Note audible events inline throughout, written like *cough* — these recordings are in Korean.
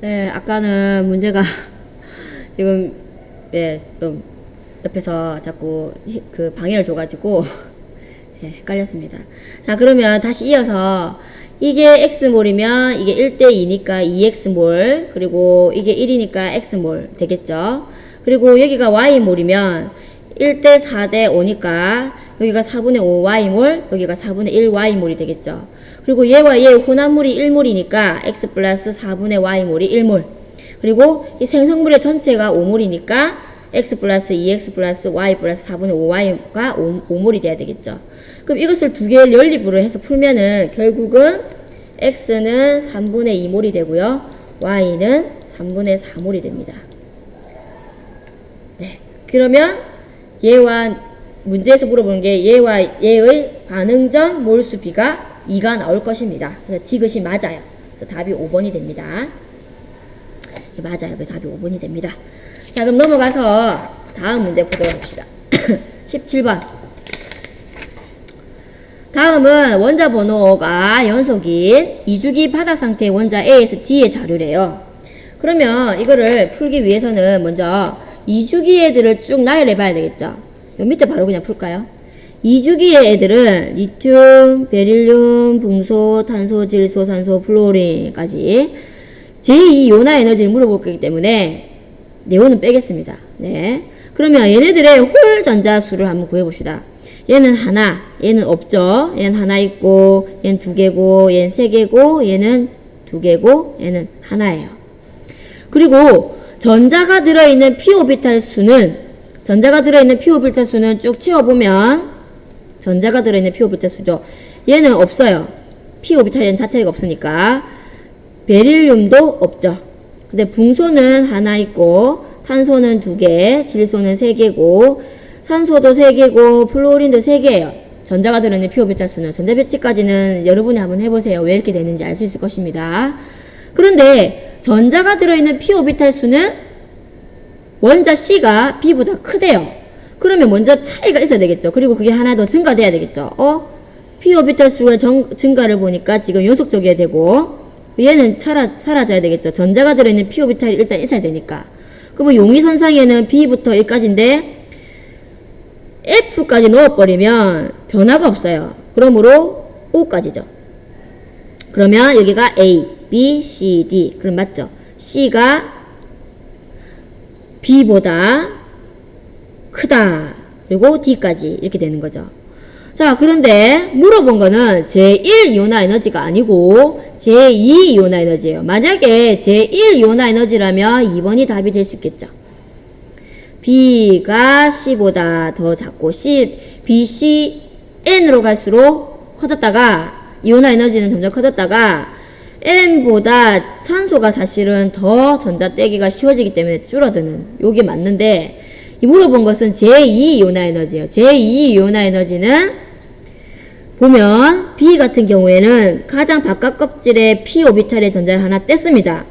네, 아까는 문제가 *laughs* 지금 예, 좀 옆에서 자꾸 히- 그 방해를 줘가지고 *laughs* 예, 헷갈렸습니다. 자, 그러면 다시 이어서 이게 x몰이면 이게 1대 2니까 2x몰 그리고 이게 1이니까 x몰 되겠죠. 그리고 여기가 y몰이면 1대 4대 5니까 여기가 4분의 5 y몰 여기가 4분의 1 y몰이 되겠죠. 그리고 얘와 얘 혼합물이 1몰이니까 x 플러스 4분의 y몰이 1몰 그리고 이 생성물의 전체가 5몰이니까 x 플러스 2x 플러스 y 플러스 4분의 5y가 5 몰이 돼야 되겠죠. 그럼 이것을 두 개를 연립으로 해서 풀면은 결국은 x는 3분의 2몰이 되고요. y는 3분의 4몰이 됩니다. 네. 그러면 얘와 문제에서 물어보는 게 얘와 얘의 반응 전 몰수 비가 2가 나올 것입니다. 그래서 디귿이 맞아요. 그래서 답이 5번이 됩니다. 예, 맞아요. 그 답이 5번이 됩니다. 자, 그럼 넘어가서 다음 문제 보도록 합시다. *coughs* 17번. 다음은 원자 번호가 연속인 2주기 바닥 상태의 원자 A에서 D의 자료래요. 그러면 이거를 풀기 위해서는 먼저 2주기 애들을 쭉 나열해 봐야 되겠죠. 요 밑에 바로 그냥 풀까요? 2주기의 애들은 리튬, 베릴륨, 붕소, 탄소, 질소, 산소, 플로린까지 제2 요나 에너지를 물어볼 거기 때문에 네오는 빼겠습니다. 네. 그러면 얘네들의 홀 전자수를 한번 구해봅시다. 얘는 하나, 얘는 없죠. 얘는 하나 있고, 얘는 두 개고, 얘는 세 개고, 얘는 두 개고, 얘는 하나예요. 그리고 전자가 들어있는 p 오비탈 수는 전자가 들어있는 p 오비탈 수는 쭉 채워보면 전자가 들어있는 p 오비탈 수죠. 얘는 없어요. p 오비탈은 자체가 없으니까 베릴륨도 없죠. 근데 붕소는 하나 있고 탄소는 두 개, 질소는 세 개고 산소도 세 개고 플로린도 세 개예요. 전자가 들어있는 p 오비탈 수는 전자 배치까지는 여러분이 한번 해보세요. 왜 이렇게 되는지 알 수 있을 것입니다. 그런데 전자가 들어있는 p 오비탈 수는 원자 C가 B보다 크대요. 그러면 먼저 차이가 있어야 되겠죠. 그리고 그게 하나 더 증가돼야 되겠죠. 어? p 오비탈 수가 정- 증가를 보니까 지금 요속적이어야 되고 얘는 차라, 사라져야 되겠죠. 전자가 들어있는 p 오비탈이 일단 있어야 되니까. 그러면 용의선상에는 B부터 1까지인데 F까지 넣어버리면 변화가 없어요. 그러므로 O까지죠. 그러면 여기가 A, B, C, D. 그럼 맞죠? C가 B보다 크다. 그리고 D까지 이렇게 되는 거죠. 자, 그런데 물어본 거는 제1 이온화 에너지가 아니고 제2 이온화 에너지예요. 만약에 제1 이온화 에너지라면 2번이 답이 될 수 있겠죠. B가 C보다 더 작고 C, B, C, N으로 갈수록 커졌다가 이온화 에너지는 점점 커졌다가 N보다 산소가 사실은 더 전자 떼기가 쉬워지기 때문에 줄어드는 요게 맞는데 이 물어본 것은 제2 이온화 에너지예요. 제2 이온화 에너지는 보면 B 같은 경우에는 가장 바깥 껍질에 P 오비탈의 전자를 하나 뗐습니다.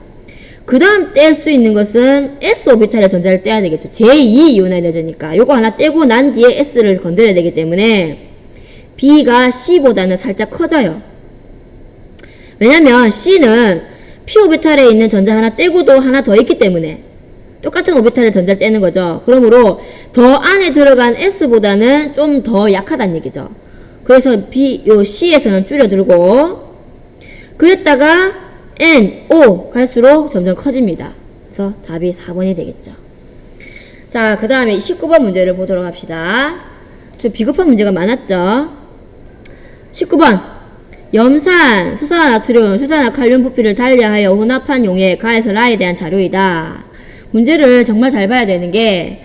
그 다음 뗄 수 있는 것은 S 오비탈의 전자를 떼야 되겠죠. 제2 이온화 에너지니까 요거 하나 떼고 난 뒤에 S를 건드려야 되기 때문에 B가 C보다는 살짝 커져요. 왜냐면 C는 P 오비탈에 있는 전자 하나 떼고도 하나 더 있기 때문에 똑같은 오비탈의 전자를 떼는 거죠. 그러므로 더 안에 들어간 S보다는 좀 더 약하다는 얘기죠. 그래서 B, 요 C에서는 줄여들고 그랬다가 N, O 갈수록 점점 커집니다. 그래서 답이 4번이 되겠죠. 자, 그 다음에 19번 문제를 보도록 합시다. 좀 비겁한 문제가 많았죠. 19번. 염산, 수산화 나트륨, 수산화 칼륨 부피를 달리하여 혼합한 용의 가에서 라에 대한 자료이다. 문제를 정말 잘 봐야 되는 게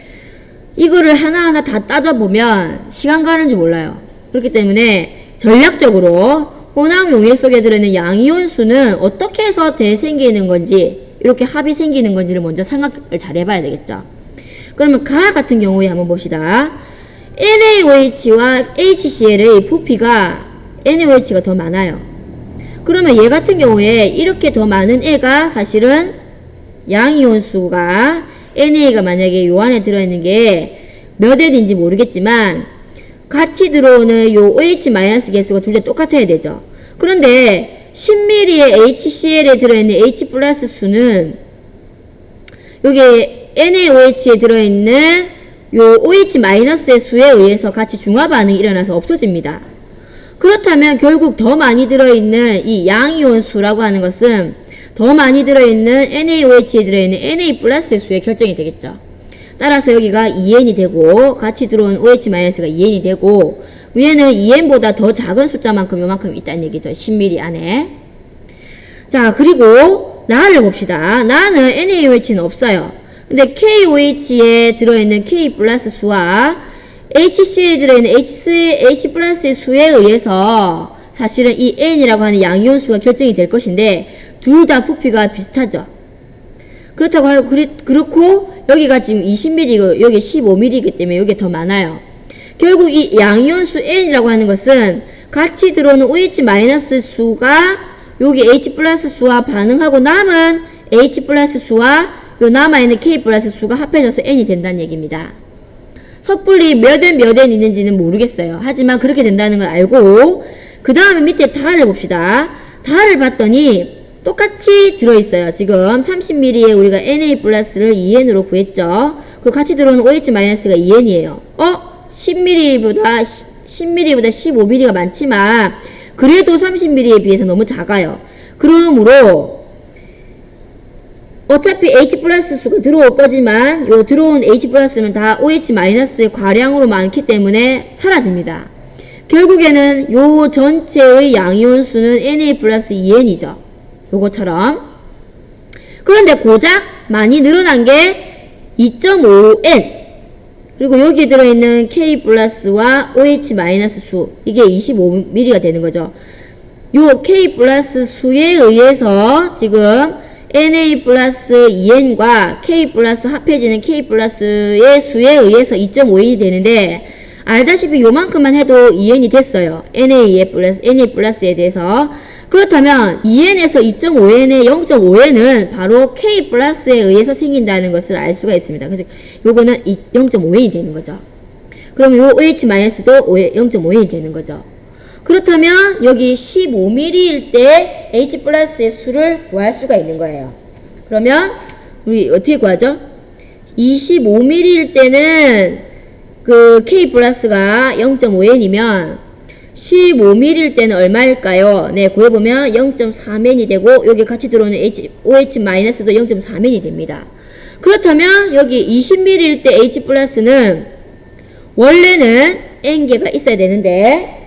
이거를 하나하나 다 따져보면 시간 가는 줄 몰라요. 그렇기 때문에 전략적으로 혼합 용액 속에 들어있는 양이온 수는 어떻게 해서 대생기는 건지 이렇게 합이 생기는 건지를 먼저 생각을 잘 해봐야 되겠죠. 그러면 가 같은 경우에 한번 봅시다. NaOH와 HCl의 부피가 NaOH가 더 많아요. 그러면 얘 같은 경우에 이렇게 더 많은 애가 사실은 양이온 수가 NA가 만약에 요 안에 들어있는 게몇 N인지 모르겠지만 같이 들어오는 요 OH- 개수가 둘 다 똑같아야 되죠. 그런데 10mm의 HCl에 들어있는 H 플러스 수는 여기 NaOH에 들어있는 요 OH 마이너스의 수에 의해서 같이 중화 반응이 일어나서 없어집니다. 그렇다면 결국 더 많이 들어있는 이 양이온 수라고 하는 것은 더 많이 들어있는 NaOH에 들어있는 Na 플러스의 수에 결정이 되겠죠. 따라서 여기가 2n이 되고 같이 들어온 OH 마이너스가 2n이 되고 위에는 2n보다 더 작은 숫자만큼 요만큼 있다는 얘기죠. 10mm 안에. 자 그리고 나를 봅시다. 나는 NaOH는 없어요. 근데 KOH에 들어있는 K 플러스 수와 HC에 들어있는 수의, H 플러스의 수에 의해서 사실은 이 N이라고 하는 양이온 수가 결정이 될 것인데 둘 다 부피가 비슷하죠. 그렇다고 그리, 그렇고 여기가 지금 20mm고 여기 15mm이기 때문에 여기 더 많아요. 결국 이 양이온수 N이라고 하는 것은 같이 들어오는 OH 마이너스 수가 여기 H 플러스 수와 반응하고 남은 H 플러스 수와 요 남아있는 K 플러스 수가 합해져서 N이 된다는 얘기입니다. 섣불리 몇 N 몇 N 있는지는 모르겠어요. 하지만 그렇게 된다는 걸 알고 그 다음에 밑에 달을 봅시다. 달을 봤더니 똑같이 들어있어요. 지금 30mm에 우리가 Na 플러스를 2N으로 구했죠. 그리고 같이 들어오는 OH 마이너스가 2N이에요. 어? 10mm보다 10mm보다 15mm가 많지만 그래도 30mm에 비해서 너무 작아요. 그러므로 어차피 H 플러스 수가 들어올 거지만 요 들어온 H 플러스는 다 OH 마이너스의 과량으로 많기 때문에 사라집니다. 결국에는 요 전체의 양이온 수는 Na 플러스 2N이죠. 요거처럼. 그런데 고작 많이 늘어난 게 2.5N. 그리고 여기 들어있는 K 플러스와 OH 마이너스 수. 이게 25mm가 되는 거죠. 요 K 플러스 수에 의해서 지금 Na 플러스 2N과 K 플러스 합해지는 K 플러스의 수에 의해서 2.5N이 되는데 알다시피 요만큼만 해도 2N이 됐어요. Na 플러스, Na 플러스에 대해서. 그렇다면 2n에서 2.5n의 0.5n은 바로 k 플러스에 의해서 생긴다는 것을 알 수가 있습니다. 그래서 요거는 0.5n이 되는 거죠. 그럼 요 OH 마이너스도 0.5n이 되는 거죠. 그렇다면 여기 15mm일 때 H 플러스의 수를 구할 수가 있는 거예요. 그러면 우리 어떻게 구하죠? 25mm일 때는 그 K 플러스가 0.5n이면 15mm일 때는 얼마일까요? 네, 구해보면 0.4맨이 되고 여기 같이 들어오는 H, OH-도 0.4맨이 됩니다. 그렇다면 여기 20mm일 때 H 플러스는 원래는 N개가 있어야 되는데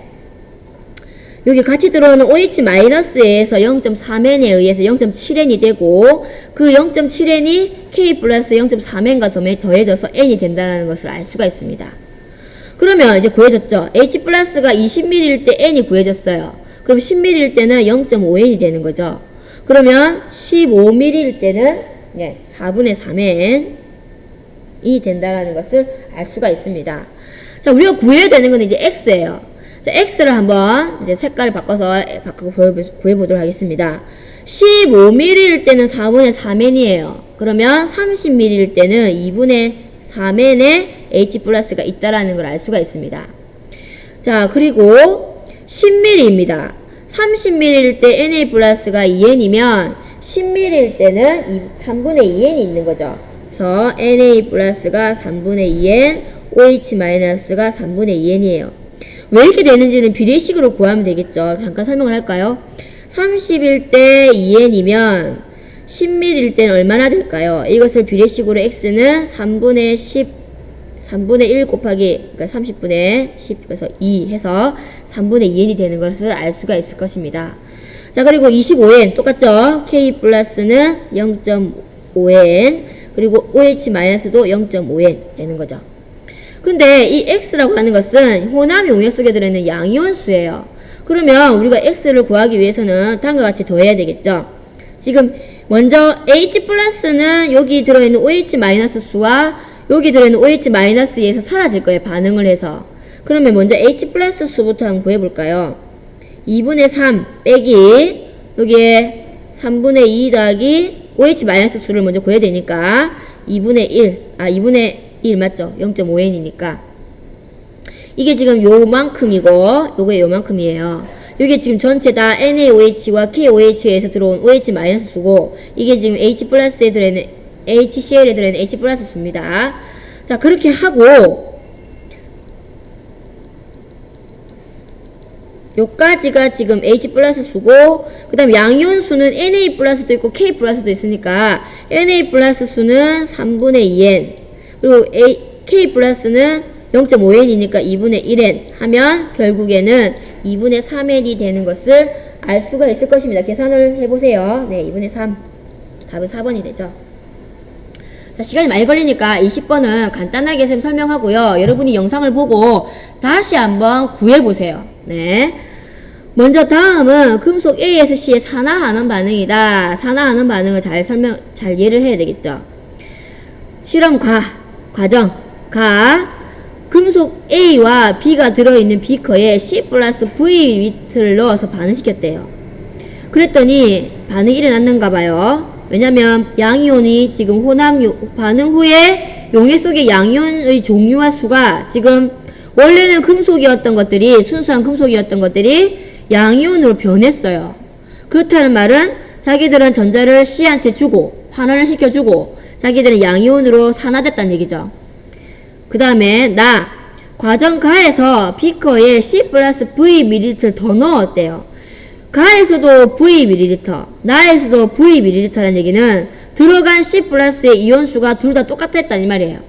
여기 같이 들어오는 OH-에서 0.4맨에 의해서 0.7N이 되고 그 0.7N이 K 플러스 0.4맨과 더해져서 N이 된다는 것을 알 수가 있습니다. 그러면 이제 구해졌죠. H 플러스가 20mm일 때 N이 구해졌어요. 그럼 10mm일 때는 0.5N이 되는 거죠. 그러면 15mm일 때는 네, 4분의 3N이 된다라는 것을 알 수가 있습니다. 자, 우리가 구해야 되는 건 이제 X예요. 자, X를 한번 이제 색깔을 바꿔서 바꾸고 구해보도록 하겠습니다. 15mm일 때는 4분의 3N이에요. 그러면 30mm일 때는 2분의 3N의 H 플러스가 있다라는 걸 알 수가 있습니다. 자, 그리고 10mm입니다. 30mm일 때 Na 플러스가 2N이면 10mm일 때는 3분의 2N이 있는 거죠. 그래서 Na 플러스가 3분의 2N, OH 마이너스가 3분의 2N이에요. 왜 이렇게 되는지는 비례식으로 구하면 되겠죠. 잠깐 설명을 할까요? 30일 때 2N이면 10mm일 때는 얼마나 될까요? 이것을 비례식으로 X는 3분의 10 3분의 1 곱하기 그러니까 30분의 10 그래서 2 해서 3분의 2n이 되는 것을 알 수가 있을 것입니다. 자 그리고 25n 똑같죠? k 플러스는 0.5n 그리고 OH 마이너스도 0.5n 되는 거죠. 근데 이 x라고 하는 것은 호남 용액 속에 들어있는 양이온 수예요. 그러면 우리가 x를 구하기 위해서는 다음과 같이 더해야 되겠죠. 지금 먼저 h 플러스는 여기 들어있는 OH 마이너스 수와 여기 들어있는 OH-2에서 사라질 거예요. 반응을 해서. 그러면 먼저 H 플러스 수부터 한번 구해볼까요? 2분의 3 빼기 여기에 3분의 2 더하기 OH 마이너스 수를 먼저 구해야 되니까 2분의 1, 아 2분의 1 맞죠? 0.5n이니까 이게 지금 요만큼이고 요게 요만큼이에요. 이게 지금 전체 다 NaOH와 KOH에서 들어온 OH 마이너스 수고 이게 지금 H 플러스에 들어있는 HCl에 들어있는 H 플러스 수입니다. 자 그렇게 하고 요까지가 지금 H 플러스 수고 그 다음 양이온 수는 Na 플러스도 있고 K 플러스도 있으니까 Na 플러스 수는 3분의 2n 그리고 A, K 플러스는 0.5n이니까 2분의 1n 하면 결국에는 2분의 3n이 되는 것을 알 수가 있을 것입니다. 계산을 해보세요. 네, 2분의 3. 답은 4번이 되죠. 자, 시간이 많이 걸리니까 20번은 간단하게 쌤 설명하고요. 여러분이 영상을 보고 다시 한번 구해보세요. 네. 먼저 다음은 금속 A에서 C에 산화하는 반응이다. 산화하는 반응을 잘 설명, 잘 이해를 해야 되겠죠. 실험 과, 과정, 가, 금속 A와 B가 들어있는 비커에 C 플러스 V 리트를 넣어서 반응시켰대요. 그랬더니 반응이 일어났는가 봐요. 왜냐면 양이온이 지금 혼합 요- 반응 후에 용액 속의 양이온의 종류와 수가 지금 원래는 금속이었던 것들이 순수한 금속이었던 것들이 양이온으로 변했어요. 그렇다는 말은 자기들은 전자를 C한테 주고 환원을 시켜주고 자기들은 양이온으로 산화됐다는 얘기죠. 그 다음에 나 과정 가에서 비커에 C 플러스 V ml 더 넣었대요. 가에서도 V ml, 나에서도 V ml라는 얘기는 들어간 C 플러스의 이온수가 둘 다 똑같았다는 이 말이에요.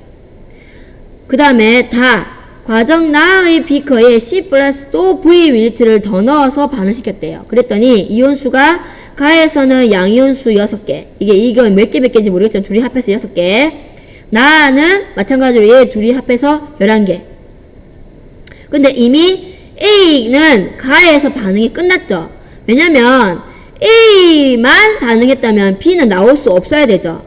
그 다음에 다 과정 나의 비커에 C 플러스 또 V ml를 더 넣어서 반응시켰대요. 그랬더니 이온수가 가에서는 양이온수 6개 이게 이거 몇개 몇 개인지 모르겠지만 둘이 합해서 6개 나는 마찬가지로 얘 둘이 합해서 11개 근데 이미 A는 가에서 반응이 끝났죠. 왜냐면 A만 반응했다면 B는 나올 수 없어야 되죠.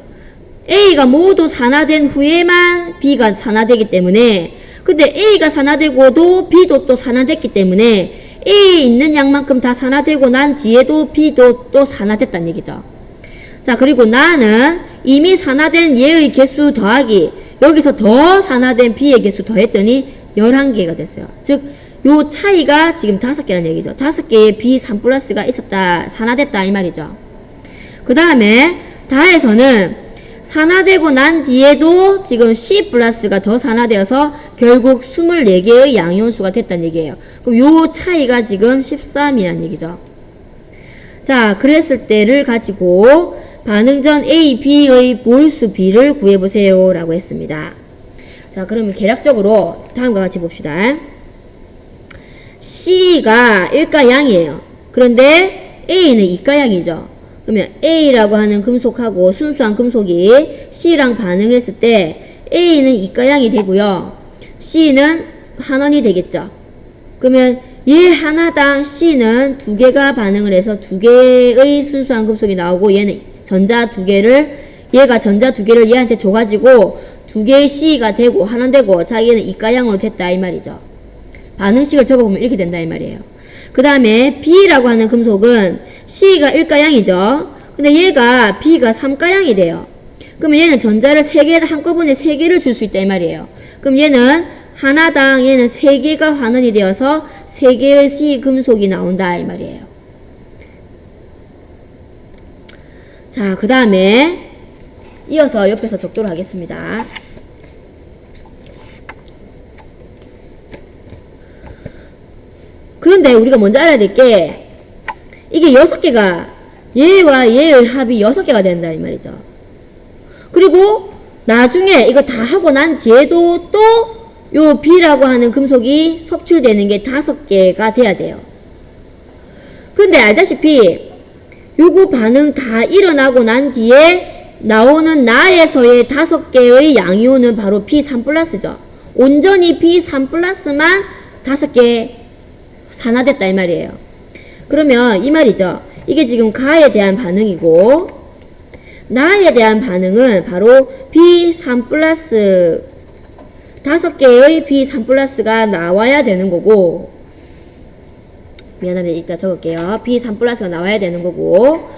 A가 모두 산화된 후에만 B가 산화되기 때문에 근데 A가 산화되고도 B도 또 산화됐기 때문에 A 있는 양만큼 다 산화되고 난 뒤에도 B도 또 산화됐다는 얘기죠. 자, 그리고 나는 이미 산화된 얘의 개수 더하기 여기서 더 산화된 B의 개수 더했더니 11개가 됐어요. 즉, 요 차이가 지금 5개라는 얘기죠. 5개의 B 3 플러스가 있었다, 산화됐다 이 말이죠. 그 다음에 다에서는 산화되고 난 뒤에도 지금 C 플러스가 더 산화되어서 결국 24개의 양이온수가 됐다는 얘기예요. 그럼 요 차이가 지금 13이라는 얘기죠. 자, 그랬을 때를 가지고 반응 전 A, B의 몰수 B를 구해보세요. 라고 했습니다. 자, 그러면 계략적으로 다음과 같이 봅시다. C가 1가양이에요. 그런데 A는 2가양이죠. 그러면 A라고 하는 금속하고 순수한 금속이 C랑 반응을 했을 때 A는 2가양이 되고요. C는 한원이 되겠죠. 그러면 얘 하나당 C는 두 개가 반응을 해서 두 개의 순수한 금속이 나오고 얘는 전자 두 개를 얘가 전자 두 개를 얘한테 줘가지고 두 개의 C가 되고 하나 되고 자기는 이가양으로 됐다 이 말이죠. 반응식을 적어보면 이렇게 된다 이 말이에요. 그 다음에 B라고 하는 금속은 C가 1가양이죠. 근데 얘가 B가 3가양이 돼요. 그러면 얘는 전자를 3개, 한꺼번에 3개를 줄 수 있다 이 말이에요. 그럼 얘는 하나당 얘는 3개가 환원이 되어서 3개의 C 금속이 나온다 이 말이에요. 자, 그 다음에 이어서 옆에서 적도록 하겠습니다. 그런데 우리가 먼저 알아야 될 게 이게 여섯 개가 얘와 얘의 합이 여섯 개가 된다 이 말이죠. 그리고 나중에 이거 다 하고 난 뒤에도 또 요 B라고 하는 금속이 섭출되는 게 다섯 개가 돼야 돼요. 근데 알다시피 요거 반응 다 일어나고 난 뒤에 나오는 나에서의 다섯 개의 양이온은 바로 B3 플러스죠. 온전히 B3 플러스만 다섯 개 산화됐다 이 말이에요. 그러면 이 말이죠. 이게 지금 가에 대한 반응이고 나에 대한 반응은 바로 B3 플러스 다섯 개의 B3 플러스가 나와야 되는 거고 미안합니다. 이따 적을게요. B3 플러스가 나와야 되는 거고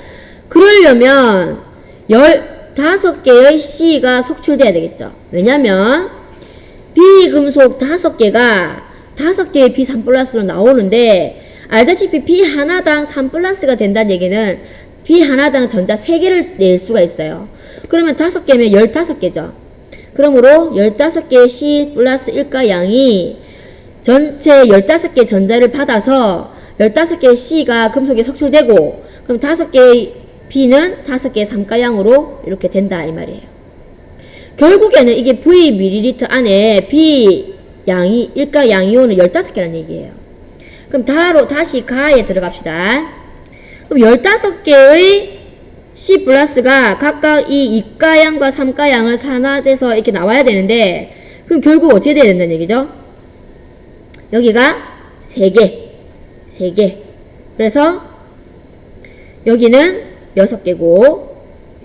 그러려면 15개의 C가 석출돼야 되겠죠. 왜냐면 B 금속 5개가 5개의 B3 플러스로 나오는데 알다시피 B 하나당 3 플러스가 된다는 얘기는 B 하나당 전자 3개를 낼 수가 있어요. 그러면 5개면 15개죠. 그러므로 15개의 C 플러스 1가 양이 전체 15개 전자를 받아서 15개의 C가 금속에 석출되고 그럼 5개의 B는 5개의 삼가양으로 이렇게 된다 이 말이에요. 결국에는 이게 V ml 안에 B 양이 1가 양이온은 15개라는 얘기예요. 그럼 다로 다시 가에 들어갑시다. 그럼 15개의 C 플러스가 각각 이 2가양과 3가양을 산화돼서 이렇게 나와야 되는데 그럼 결국 어떻게 돼야 된다는 얘기죠? 여기가 3개, 3개. 그래서 여기는 6개고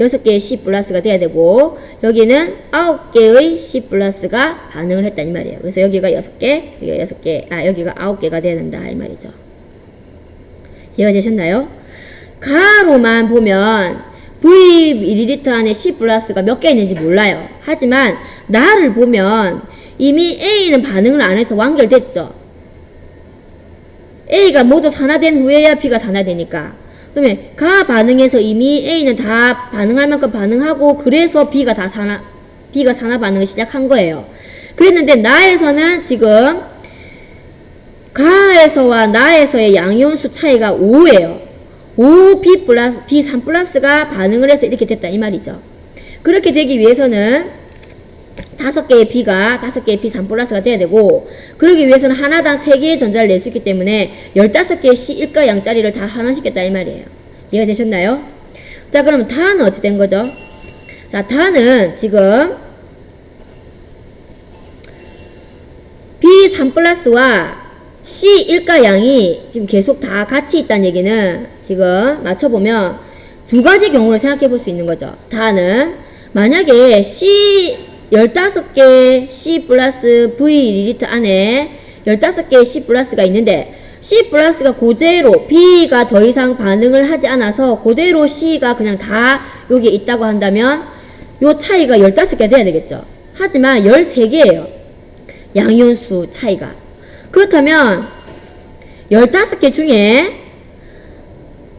6개의 C 플러스가 돼야 되고 여기는 9개의 C 플러스가 반응을 했다 이 말이에요. 그래서 여기가 6개, 여기가 6개, 아 여기가 9개가 돼야 된다 이 말이죠. 이해가 되셨나요? 가로만 보면 V ml 안에 C 플러스가 몇 개 있는지 몰라요. 하지만 나를 보면 이미 A는 반응을 안 해서 완결됐죠. A가 모두 산화된 후에야 B가 산화되니까. 그러면 가 반응에서 이미 A는 다 반응할 만큼 반응하고 그래서 B가 다 산화 B가 산화 반응을 시작한 거예요. 그랬는데 나에서는 지금 가에서와 나에서의 양이온수 차이가 5예요. 5 B 플러스 B 3 플러스가 반응을 해서 이렇게 됐다 이 말이죠. 그렇게 되기 위해서는 다섯 개의 B가 다섯 개의 B 3 플러스가 돼야 되고 그러기 위해서는 하나당 세 개의 전자를 낼 수 있기 때문에 15개의 C 1가 양짜리를 다 환원시켰다 이 말이에요. 이해가 되셨나요? 자 그럼 다는 어찌 된 거죠? 자 다는 지금 B 3 플러스와 C 1가 양이 지금 계속 다 같이 있다는 얘기는 지금 맞춰보면 두 가지 경우를 생각해 볼 수 있는 거죠. 다는 만약에 C 15개 C 플러스 V 리리터 안에 15개의 C 플러스가 있는데 C 플러스가 그대로 B가 더 이상 반응을 하지 않아서 그대로 C가 그냥 다 여기에 있다고 한다면 요 차이가 15개 돼야 되겠죠. 하지만 13개예요. 양이온수 차이가. 그렇다면 15개 중에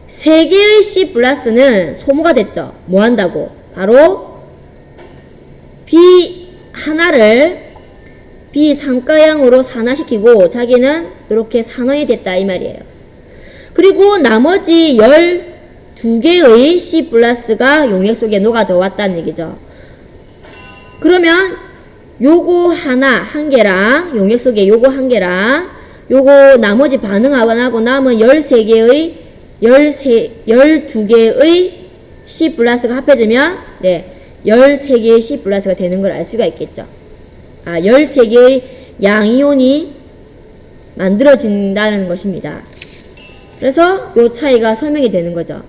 3개의 C 플러스는 소모가 됐죠. 뭐 한다고? 바로 B 하나를 B 상가양으로 산화시키고 자기는 이렇게 산화이 됐다 이 말이에요. 그리고 나머지 12개의 C 플러스가 용액 속에 녹아져 왔다는 얘기죠. 그러면 요거 하나 한 개랑 용액 속에 요거 한 개랑 요거 나머지 반응 안 하고 남은 13개의 13 12개의 C 플러스가 합해지면 네. 13개의 C 플러스가 되는 걸 알 수가 있겠죠. 아, 13개의 양이온이 만들어진다는 것입니다. 그래서 요 차이가 설명이 되는 거죠.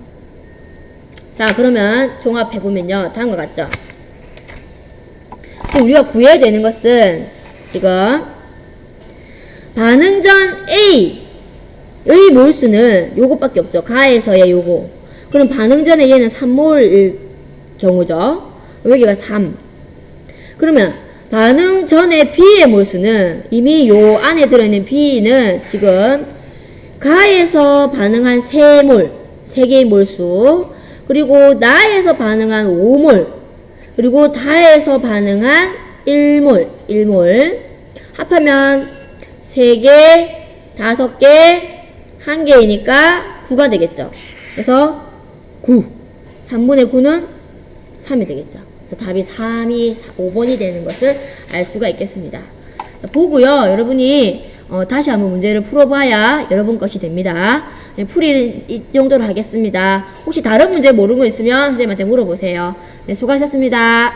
자, 그러면 종합해보면요. 다음과 같죠. 지금 우리가 구해야 되는 것은 지금 반응 전 A의 몰수는 요것밖에 없죠. 가에서의 요거. 그럼 반응 전에 얘는 3몰일 경우죠. 여기가 3. 그러면 반응 전에 B의 몰수는 이미 요 안에 들어있는 B는 지금 가에서 반응한 3몰, 3개의 몰수, 그리고 나에서 반응한 5몰, 그리고 다에서 반응한 1몰, 1몰. 합하면 3개, 5개, 1개이니까 9가 되겠죠. 그래서 9. 3분의 9는 3이 되겠죠. 답이 3이 5번이 되는 것을 알 수가 있겠습니다. 자, 보고요. 여러분이 어, 다시 한번 문제를 풀어봐야 여러분 것이 됩니다. 네, 풀이는 이 정도로 하겠습니다. 혹시 다른 문제 모르는 거 있으면 선생님한테 물어보세요. 네, 수고하셨습니다.